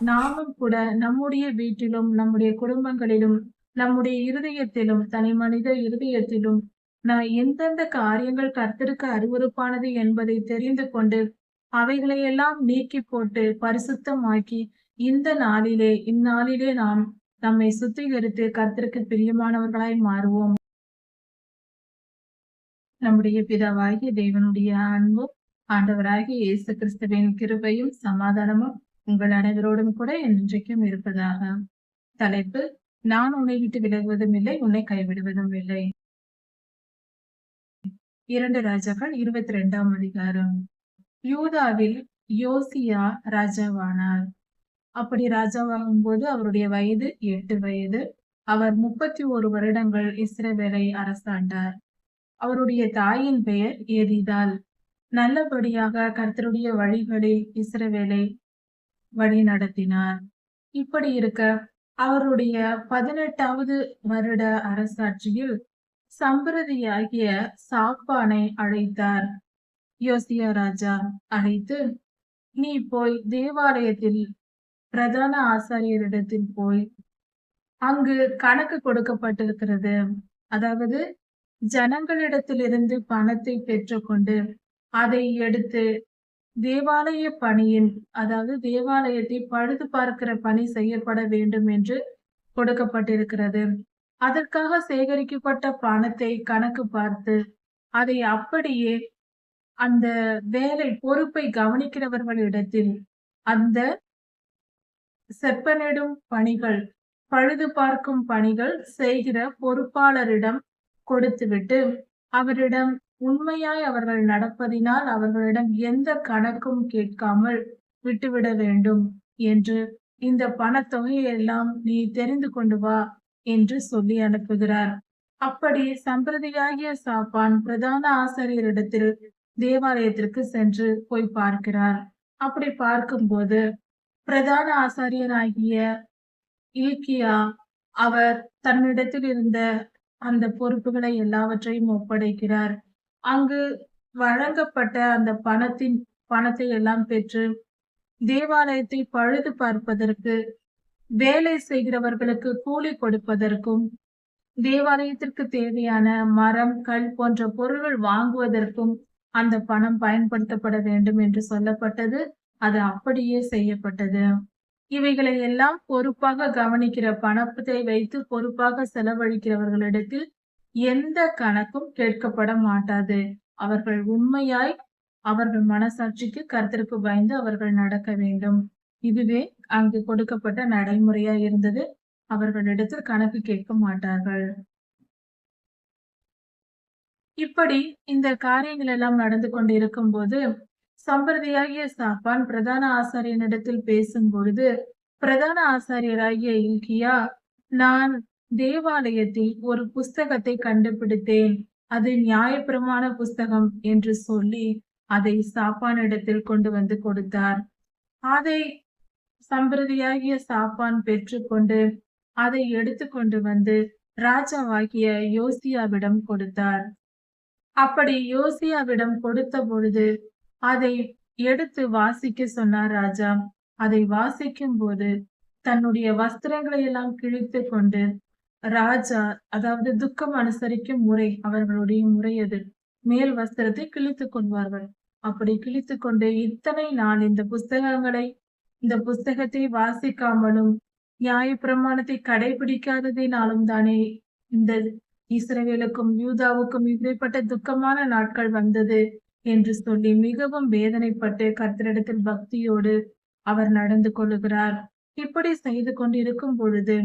நாமும் கூட நம்முடைய வீட்டிலும் நம்முடைய குடும்பங்களிலும் நம்முடைய இருதயத்திலும் தனி மனித இருதயத்திலும் நான் எந்தெந்த காரியங்கள் கர்த்தருக்கு அருவருப்பானது என்பதை தெரிந்து கொண்டு அவைகளையெல்லாம் நீக்கி போட்டு பரிசுத்தமாக்கி இந்த நாளிலே இந்நாளிலே நாம் நம்மை சுத்திகரித்து கர்த்தருக்கு பிரியமானவர்களாய் மாறுவோம். நம்முடைய பிதாவாகிய தேவனுடைய அன்பும் ஆண்டவராகிய இயேசு கிறிஸ்துவின் கிருபையும் சமாதானமும் உங்கள் அனைவரோடும் கூட என்றைக்கும் இருப்பதாக தலைப்பு நான் உன்னை விட்டு விலகுவதும் இல்லை உன்னை கைவிடுவதும் இல்லை. இரண்டு ராஜாக்கள் இருபத்தி ரெண்டாம் அதிகாரம். யூதாவில் யோசியா ராஜாவானார். அப்படி ராஜாவாகும் போது அவருடைய வயது எட்டு வயது. அவர் முப்பத்தி ஒரு வருடங்கள் இஸ்ரவேலை அரசாண்டார். அவருடைய தாயின் பெயர் எரிதால் நல்லபடியாக கர்த்தருடைய வழிகளில் இஸ்ரவேலை வழி நடத்தினார். இப்படி இருக்க அவருடைய பதினெட்டாவது வருட அரசாட்சியில் சம்பிரதியாகிய சாப்பானை அழைத்தார். யோசியா ராஜா அழைத்து நீ போய் தேவாலயத்தில் பிரதான ஆசாரியரிடத்தில் போய். அங்கு கணக்கு கொடுக்கப்பட்டிருக்கிறது. அதாவது ஜனங்களிடத்திலிருந்து பணத்தை பெற்றுக்கொண்டு அதை எடுத்து தேவாலய பணியின் அதாவது தேவாலயத்தை பழுது பார்க்கிற பணி செய்யப்பட வேண்டும் என்று கொடுக்கப்பட்டிருக்கிறது. அதற்காக சேகரிக்கப்பட்ட பணத்தை கணக்கு பார்த்து அதை அப்படியே அந்த வேலை பொறுப்பை கவனிக்கிறவர்களிடத்தில் அந்த செப்பனிடும் பணிகள் பழுது பார்க்கும் பணிகள் செய்கிற பொறுப்பாளரிடம் கொடுத்துவிட்டு அவரிடம் உண்மையாய் அவர்கள் நடப்பதினால் அவர்களிடம் எந்த கணக்கும் கேட்காமல் விட்டுவிட வேண்டும் என்று இந்த பணத்தொகையெல்லாம் நீ தெரிந்து கொண்டு வா என்று சொல்லி அனுப்புகிறார். அப்படி சம்பிரதியாகிய சாப்பான் பிரதான ஆசிரியரிடத்தில் தேவாலயத்திற்கு சென்று போய் பார்க்கிறார். அப்படி பார்க்கும்போது பிரதான ஆசாரியராகிய இலக்கியா அவர் தன்னிடத்தில் இருந்த அந்த பொறுப்புகளை எல்லாவற்றையும் ஒப்படைக்கிறார். அங்கு வழங்கப்பட்ட அந்த பணத்தின் பணத்தை எல்லாம் பெற்று தேவாலயத்தை பழுது பார்ப்பதற்கு வேலை செய்கிறவர்களுக்கு கூலி கொடுப்பதற்கும் தேவாலயத்திற்கு தேவையான மரம் கல் போன்ற பொருள்கள் வாங்குவதற்கும் அந்த பணம் பயன்படுத்தப்பட வேண்டும் என்று சொல்லப்பட்டது. அது அப்படியே செய்யப்பட்டது. இவைகளை எல்லாம் பொறுப்பாக கவனிக்கிற பணத்தை வைத்து பொறுப்பாக செலவழிக்கிறவர்களிடத்தில் எந்த கணக்கும் கேட்கப்பட மாட்டாது. அவர்கள் உண்மையாய் அவர்கள் மனசாட்சிக்கு கருத்திற்கு பயந்து அவர்கள் நடக்க வேண்டும். இதுவே அங்கு கொடுக்கப்பட்ட நடைமுறையா இருந்தது. அவர்களிடத்தில் கணக்கு கேட்க மாட்டார்கள். இப்படி இந்த காரியங்கள் எல்லாம் நடந்து கொண்டிருக்கும் போது சம்பிரதியாகிய சாப்பான் பிரதான ஆசாரியனிடத்தில் பேசும் பொழுது பிரதான ஆசாரியராகிய இல்கியா நான் தேவாலயத்தில் ஒரு புஸ்தகத்தை கண்டுபிடித்தேன். அது நியாயப்பிரமாண புஸ்தகம் என்று சொல்லி அதை சாப்பானிடத்தில் கொண்டு வந்து கொடுத்தார். அதை சம்பிரதியாகிய சாப்பான் பெற்றுக்கொண்டு அதை எடுத்துக்கொண்டு வந்து ராஜாவாகிய யோசியாவிடம் கொடுத்தார். அப்படி யோசியாவிடம் கொடுத்த பொழுது அதை எடுத்து வாசிக்க சொன்னார் ராஜா. அதை வாசிக்கும் போது தன்னுடைய வஸ்திரங்களை எல்லாம் கிழித்து கொண்டு ராஜா அதாவது துக்கம் அனுசரிக்கும் முறை அவர்களுடைய முறை அது. மேல் வஸ்திரத்தை கிழித்து கொள்வார்கள். அப்படி கிழித்து கொண்டு இத்தனை நாள் இந்த புஸ்தகங்களை இந்த புஸ்தகத்தை வாசிக்காமலும் நியாய பிரமாணத்தை கடைபிடிக்காததினாலும் தானே இந்த இஸ்ரவேலுக்கும் யூதாவுக்கும் இப்படிப்பட்ட துக்கமான நாட்கள் வந்தது என்று சொல்லி மிகவும் வேதனைப்பட்டு கர்த்தரிடத்தில் பக்தியோடு அவர் நடந்து கொள்ளுகிறார். இப்படி செய்து கொண்டிருக்கும் பொழுது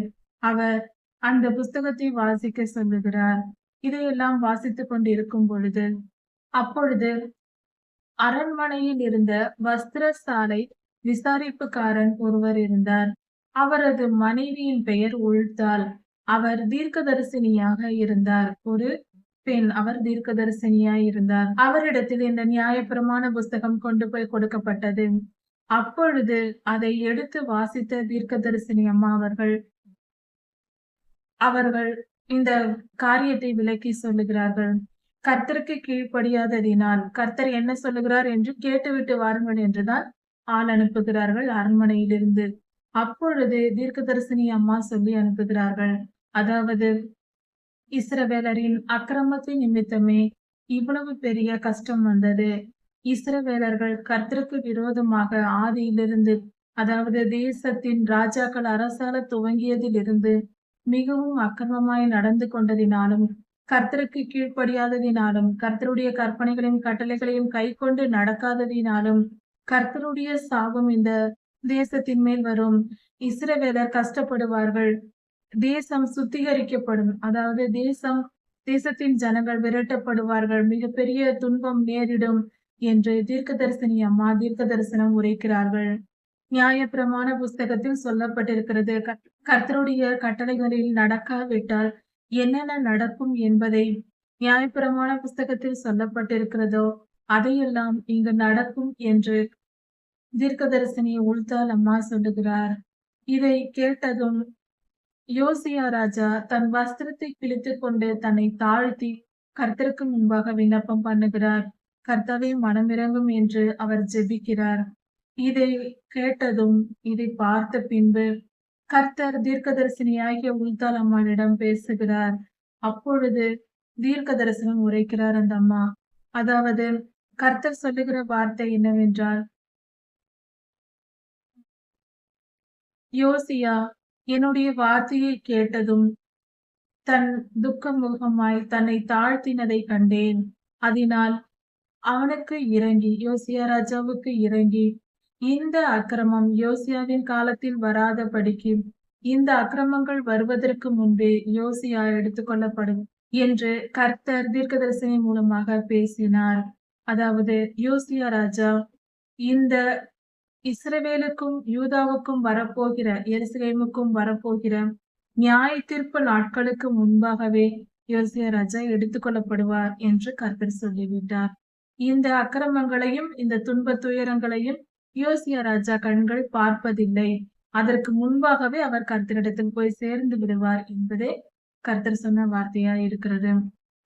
அவர் அந்த புஸ்தகத்தை வாசிக்க சொல்லுகிறார். இதையெல்லாம் வாசித்துக் கொண்டிருக்கும் பொழுது அப்பொழுது அரண்மனையில் இருந்த வஸ்திரசாலை விசாரிப்புக்காரன் ஒருவர் இருந்தார். அவரது மனைவியின் பெயர் உழ்த்தாள் அவர் தீர்க்கதரிசினியாக இருந்தார். ஒரு பெண் அவர் தீர்க்கதரிசனியாய் இருந்தார். அவரிடத்தில் இந்த நியாயப்பிரமாண புஸ்தகம் கொண்டு போய் கொடுக்கப்பட்டது. அப்பொழுது அதை எடுத்து வாசித்த தீர்க்கதரிசினி அம்மா அவர்கள் அவர்கள் இந்த காரியத்தை விளக்கி சொல்லுகிறார்கள். கர்த்தருக்கு கீழ்ப்படியாததினால் கர்த்தர் என்ன சொல்லுகிறார் என்று கேட்டுவிட்டு வாருங்கள் என்றுதான் ஆள் அனுப்புகிறார்கள் அரண்மனையிலிருந்து. அப்பொழுது தீர்க்கதரிசினி அம்மா சொல்லி அனுப்புகிறார்கள். அதாவது இஸ்ரவேலரின் அக்கிரமத்தின் நிமித்தமே இவ்வளவு பெரிய கஷ்டம் வந்தது. இஸ்ரவேலர்கள் கர்த்தருக்கு விரோதமாக ஆதியிலிருந்து அதாவது தேசத்தின் ராஜாக்கள் அரசால துவங்கியதிலிருந்து மிகவும் அக்கிரமமாய் நடந்து கொண்டதினாலும் கர்த்தருக்கு கீழ்ப்படியாததினாலும் கர்த்தருடைய கற்பனைகளையும் கட்டளைகளையும் கை கொண்டு நடக்காததினாலும் கர்த்தருடைய சாபம் இந்த தேசத்தின் மேல் வரும். இஸ்ரவேலர் கஷ்டப்படுவார்கள். தேசம் சுத்திகரிக்கப்படும். அதாவது தேசம் தேசத்தின் ஜனங்கள் விரட்டப்படுவார்கள். மிகப்பெரிய துன்பம் நேரிடும் என்று தீர்க்க தரிசனி அம்மா தீர்க்க தரிசனம் உரைக்கிறார்கள். நியாயப்பிரமான புஸ்தகத்தில் சொல்லப்பட்டிருக்கிறது. கர்த்தருடைய கட்டளைகளில் நடக்காவிட்டால் என்னென்ன நடக்கும் என்பதை நியாயப்பிரமாண புஸ்தகத்தில் சொல்லப்பட்டிருக்கிறதோ அதையெல்லாம் இங்கு நடக்கும் என்று தீர்க்கதரிசனி உள்தால் அம்மா சொல்லுகிறார். இதை கேட்டதும் யோசியா ராஜா தன் வஸ்திரத்தை கிழித்துக் கொண்டு தன்னை தாழ்த்தி கர்த்தருக்கு முன்பாக விண்ணப்பம் பண்ணுகிறார். கர்த்தாவே மனமிறங்கும் என்று அவர் ஜெபிக்கிறார். இதை கேட்டதும் இதை பார்த்த பின்பு கர்த்தர் தீர்க்கதரிசனியாகிய உள்தால் அம்மாளிடம் பேசுகிறார். அப்பொழுது தீர்க்க தரிசனம் உரைக்கிறார் அந்த அம்மா. அதாவது கர்த்தர் சொல்லுகிற வார்த்தை என்னவென்றால் யோசியா என்னுடைய வார்த்தையை கேட்டதும் தன் துக்க முகமாய் தன்னை தாழ்த்தினதை கண்டேன். அதனால் அவனுக்கு இறங்கி யோசியா ராஜாவுக்கு இறங்கி இந்த அக்கிரமம் யோசியாவின் காலத்தில் வராதபடிக்கு இந்த அக்கிரமங்கள் வருவதற்கு முன்பே யோசியா எடுத்துக்கொள்ளப்படும் என்று கர்த்தர் தீர்க்கதரிசனி மூலமாக பேசினார். அதாவது யோசியா ராஜா இந்த இஸ்ரவேலுக்கும் யூதாவுக்கும் வரப்போகிற எருசலேமுக்கும் வரப்போகிற நியாய தீர்ப்பு நாட்களுக்கு முன்பாகவே யோசியா ராஜா எடுத்துக்கொள்ளப்படுவார் என்று கர்த்தர் சொல்லிவிட்டார். இந்த அக்கிரமங்களையும் இந்த துன்ப துயரங்களையும் யோசிய ராஜா கண்கள் பார்ப்பதில்லை. அதற்கு முன்பாகவே அவர் கர்த்தரிடத்தில் போய் சேர்ந்து விடுவார் என்பதே கர்த்தர் சொன்ன வார்த்தையா இருக்கிறது.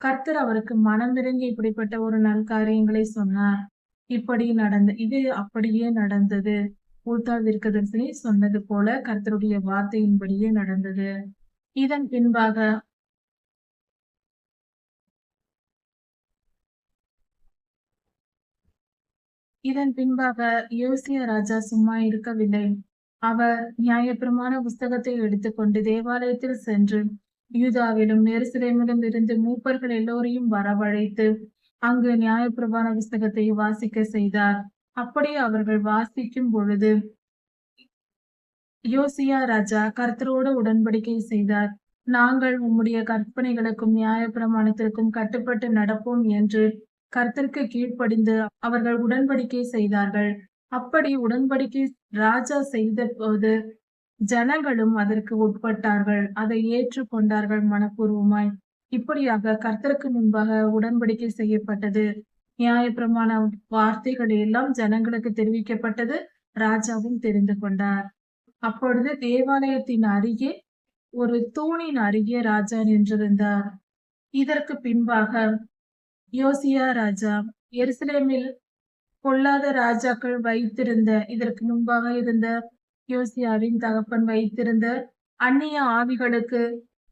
கர்த்தர் அவருக்கு மனமிறங்கி இப்படிப்பட்ட ஒரு நல் காரியங்களை சொன்னார். இப்படி நடந்த இது அப்படியே நடந்தது. ஊத்தாள் தீர்க்கதரிசனி சொன்னது போல கர்த்தருடைய வார்த்தையின்படியே நடந்தது. இதன் பின்பாக இதன் பின்பாக யோசிய ராஜா சும்மா இருக்கவில்லை. அவர் நியாயப்பிரமான புஸ்தகத்தை எடுத்துக்கொண்டு தேவாலயத்தில் சென்று யூதாவிலும் நெருசலேமிலும் இருந்து மூப்பர்கள் எல்லோரையும் வரவழைத்து அங்கு நியாயப்பிரமான புஸ்தகத்தை வாசிக்க செய்தார். அப்படி அவர்கள் வாசிக்கும் பொழுது யோசியா ராஜா கர்த்தரோடு உடன்படிக்கை செய்தார். நாங்கள் உம்முடைய கற்பனைகளுக்கும் நியாயப்பிரமாணத்திற்கும் கட்டுப்பட்டு நடப்போம் என்று கர்த்தருக்கு கீழ்ப்படிந்து அவர்கள் உடன்படிக்கை செய்தார்கள். அப்படி உடன்படிக்கை ராஜா செய்த போது ஜனங்களும் அதற்கு உட்பட்டார்கள். அதை ஏற்றுக்கொண்டார்கள் மனப்பூர்வமாய். இப்படியாக கர்த்தருக்கு முன்பாக உடன்படிக்கை செய்யப்பட்டது. நியாயப்பிரமாண வார்த்தைகள் எல்லாம் ஜனங்களுக்கு தெரிவிக்கப்பட்டது. ராஜாவும் தெரிந்து கொண்டார். அப்பொழுது தேவாலயத்தின் அருகே ஒரு தூணின் அருகே ராஜா நின்றிருந்தார். இதற்கு பின்பாக யோசியா ராஜா எருசலேமில் பொல்லாத ராஜாக்கள் வைத்திருந்த இதற்கு முன்பாக இருந்த யோசியாவின் தகப்பன் வைத்திருந்த அந்நிய ஆவிகளுக்கு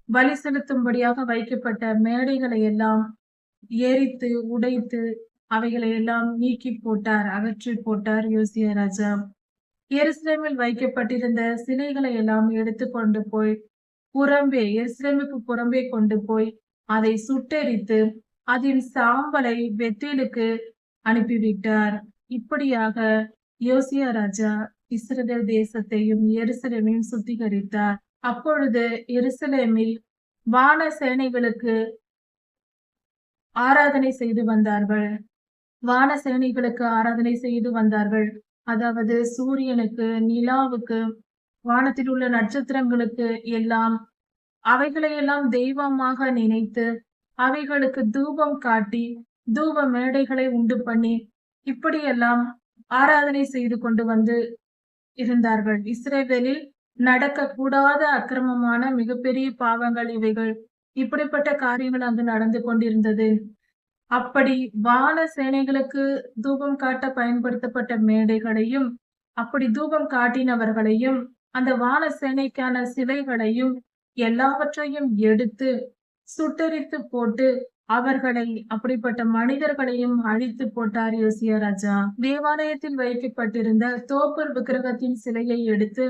பலி செலுத்தும்படியாக வைக்கப்பட்ட மேடைகளை எல்லாம் எரித்து உடைத்து அவைகளை எல்லாம் நீக்கி போட்டார் அகற்றி போட்டார் யோசியா ராஜா. எருசலேமில் வைக்கப்பட்டிருந்த சிலைகளை எல்லாம் எடுத்து கொண்டு போய் புறம்பே எருசலேமுக்கு புறம்பே கொண்டு போய் அதை சுட்டெரித்து அதின் சாம்பலை பெத்தேலுக்கு அனுப்பிவிட்டார். இப்படியாக யோசியா ராஜா இஸ்ரேல் தேசத்தையும் எருசலேமையும் சுத்திகரித்தார். அப்பொழுது எருசலேமில் வான சேனைகளுக்கு ஆராதனை செய்து வந்தார்கள். வான சேனைகளுக்கு ஆராதனை செய்து வந்தார்கள். அதாவது சூரியனுக்கு நிலாவுக்கு வானத்தில் உள்ள நட்சத்திரங்களுக்கு எல்லாம் அவைகளையெல்லாம் தெய்வமாக நினைத்து அவைகளுக்கு தூபம் காட்டி தூப மேடைகளை உண்டு பண்ணி இப்படியெல்லாம் ஆராதனை செய்து கொண்டு வந்து இருந்தார்கள். இஸ்ரேவேலில் நடக்கக்கூடாத அக்கிரமமான மிகப்பெரிய பாவங்கள் இவைகள். இப்படிப்பட்ட காரியங்கள் அங்கு நடந்து கொண்டிருந்தது. அப்படி வான சேனைகளுக்கு தூபம் காட்ட பயன்படுத்தப்பட்ட மேடைகளையும் அப்படி தூபம் காட்டினவர்களையும் அந்த வான சேனைக்கான சிலைகளையும் எல்லாவற்றையும் எடுத்து சுட்டரித்து போட்டு அவர்களை அப்படிப்பட்ட மனிதர்களையும் அழித்து போட்டார் யோசிய ராஜா. தேவாலயத்தில் வைக்கப்பட்டிருந்த தோப்பர் விக்கிரகத்தின் சிலையை எடுத்து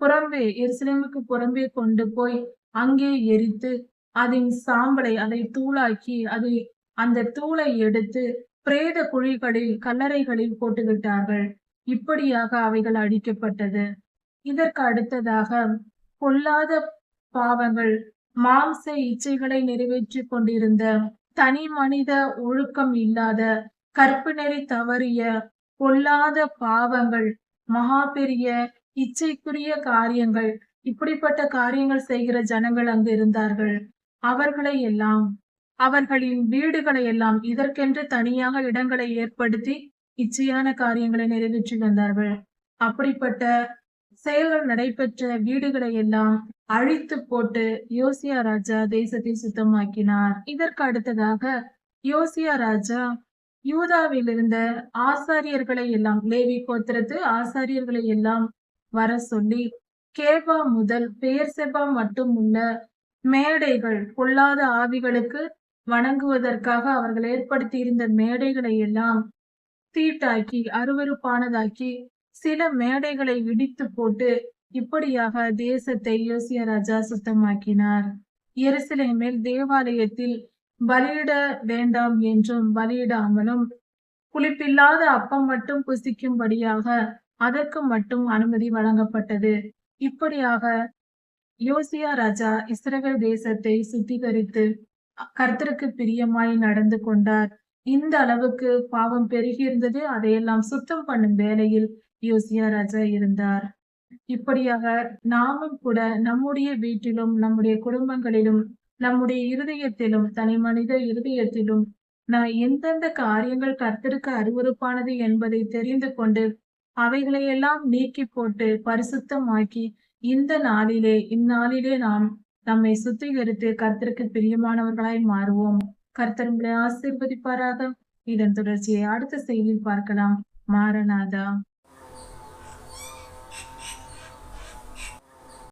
புறம்பே எருசலேமுக்கு புறம்பே கொண்டு போய் அங்கே எரித்து அதன் சாம்பலை அதை தூளாக்கி அதை அந்த தூளை எடுத்து பிரேத குழிகளில் கல்லறைகளில் போட்டுவிட்டார்கள். இப்படியாக அவைகள் அழிக்கப்பட்டது. இதற்கு அடுத்ததாக பொல்லாத பாவங்கள் மாம்ச இச்சைகளை நிறைவேற்றி கொண்டிருந்த தனி மனித ஒழுக்கம் இல்லாத கற்பு தவறிய பொல்லாத பாவங்கள் மகா பெரிய இச்சைக்குரிய காரியங்கள் இப்படிப்பட்ட காரியங்கள் செய்கிற ஜனங்கள் அங்கு இருந்தார்கள். அவர்களை எல்லாம் அவர்களின் வீடுகளை எல்லாம் இதற்கென்று தனியாக இடங்களை ஏற்படுத்தி இச்சையான காரியங்களை நிறைவேற்றி வந்தார்கள். அப்படிப்பட்ட செயல்கள் நடைபெற்ற வீடுகளை எல்லாம் அழித்து போட்டு யோசியா ராஜா தேசத்தை சுத்தமாக்கினார். இதற்கு அடுத்ததாக யோசியா ராஜா யூதாவில் இருந்த ஆசாரியர்களை எல்லாம் லேவி கோத்திரத்து ஆசாரியர்களை எல்லாம் வர சொல்லி கேபா முதல் பெயர்செபா மட்டும் உள்ள மேடைகள் பொல்லாத ஆவிகளுக்கு வணங்குவதற்காக அவர்கள் ஏற்படுத்தி இருந்த மேடைகளை எல்லாம் தீட்டாக்கி அருவருப்பானதாக்கி சில மேடைகளை இடித்து போட்டு இப்படியாக தேசத்தை யோசிய ராஜா சுத்தமாக்கினார். எருசலேமில் தேவாலயத்தில் பலியிட வேண்டாம் என்றும் பலியிடாமலும் புளிப்பில்லாத அப்பம் மட்டும் புசிக்கும்படியாக அதற்கு மட்டும் அனுமதி வழங்கப்பட்டது. இப்படியாக யோசியா ராஜா இஸ்ரேல் தேசத்தை சுத்திகரித்து கர்த்தருக்கு பிரியமாய் நடந்து கொண்டார். இந்த அளவுக்கு பாவம் பெருகியிருந்தது அதையெல்லாம் சுத்தம் பண்ணும் வேலையில் யோசியா ராஜா இருந்தார். இப்படியாக நாமும் கூட நம்முடைய வீட்டிலும் நம்முடைய குடும்பங்களிலும் நம்முடைய இருதயத்திலும் தனி மனித இருதயத்திலும் நான் எந்தெந்த காரியங்கள் கர்த்தருக்கு அருவறுப்பானது என்பதை தெரிந்து கொண்டு அவைகளையெல்லாம் நீக்கி போட்டு பரிசுத்தமாக்கி இந்த நாளிலே இந்நாளிலே நாம் நம்மை சுத்திகரித்து கர்த்தருக்கு பிரியமானவர்களாய் மாறுவோம். கர்த்தர் உங்களை ஆசீர்வதிப்பாராக. இதன் தொடர்ச்சியை அடுத்த செய்தியில் பார்க்கலாம். மாரநாதா